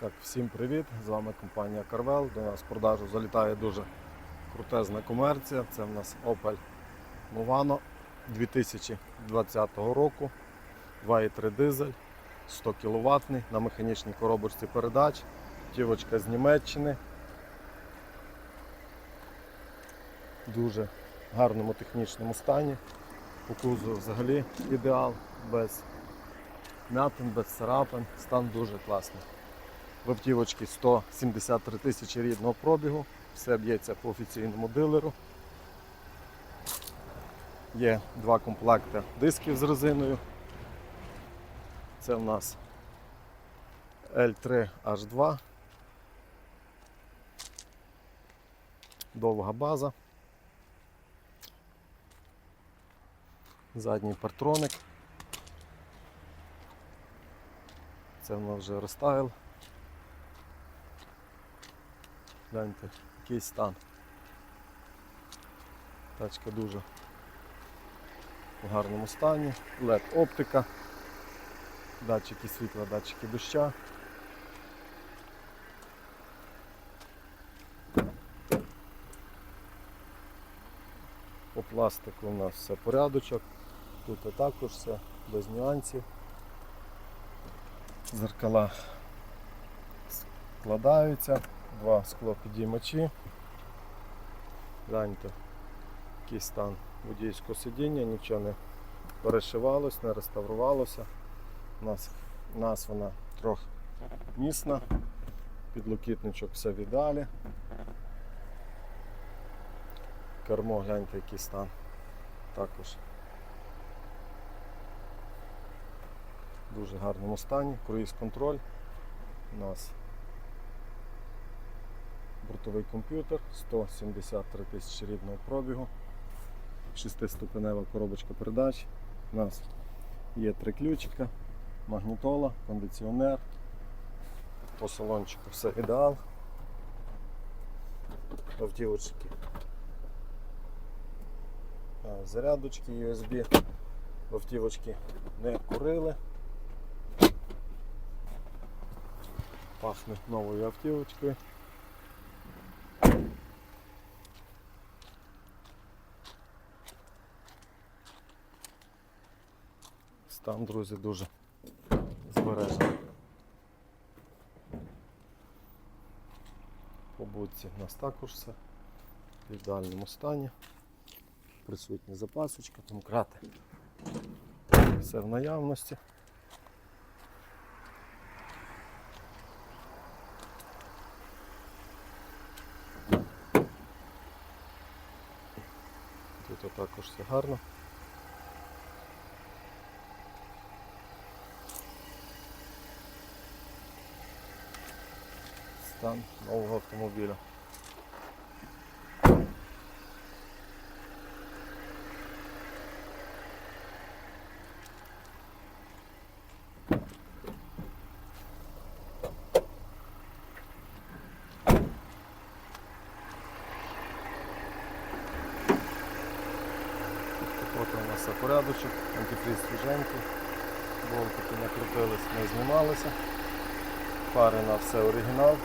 Так, всім привіт! З вами компанія Carvel. До нас в продажу залітає дуже крутезна комерція. Це в нас Opel Movano 2020 року. 2,3 дизель, 100 кВт на механічній коробочці передач. Тівочка з Німеччини. Дуже гарному технічному стані. По кузову взагалі ідеал, без м'ятин, без царапин. Стан дуже класний. В автівочці 173 тисячі рідного пробігу, все б'ється по офіційному дилеру. Є два комплекти дисків з резиною. Це в нас L3H2. Довга база. Задній партроник. Це в нас вже рестайл. Гляньте, який стан. Тачка дуже в гарному стані. LED оптика, датчики світла, датчики доща. По пластику у нас все порядочок. Тут також все без нюансів. Зеркала складаються, два склопідіймачі. Гляньте, який стан водійського сидіння, нічого не перешивалось, не реставрувалося. У нас, у нас вона трохи місна, підлокітничок все в ідеалі. Кермо, гляньте, який стан. Також в дуже гарному стані. Круїз контроль. У нас бортовий комп'ютер, 173 тисячі рідного пробігу, 6-ступенева коробочка передач. У нас є три ключика, магнітола, кондиціонер. По салончику все ідеал. Автівочки. Зарядочки USB. Автівочки не курили. Пахне новою автівочкою. Стан, друзі, дуже збережений. По будці у нас також все в ідеальному стані. Присутні запасочка, домкрати. Все в наявності. Тут також все гарно. Стан нового автомобіля. Порядочок, антифриз свіженький, болтики накрутились, не знімалися. Фари на все оригінал.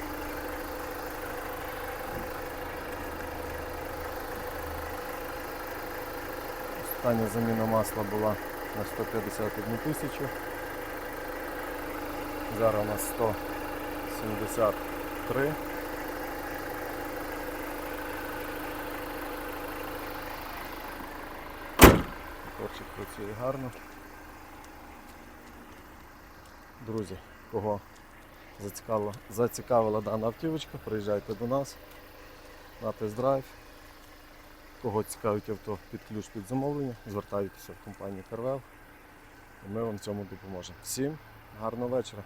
Остання заміна масла була на 151 тисячу. Зараз у нас 173. Моторчик працює гарно. Друзі, кого зацікавила, зацікавила дана автівочка, приїжджайте до нас на тест-драйв. Кого цікавить авто під ключ під замовлення, звертайтеся в компанію Карвел. ми вам цьому допоможемо. Всім гарного вечора!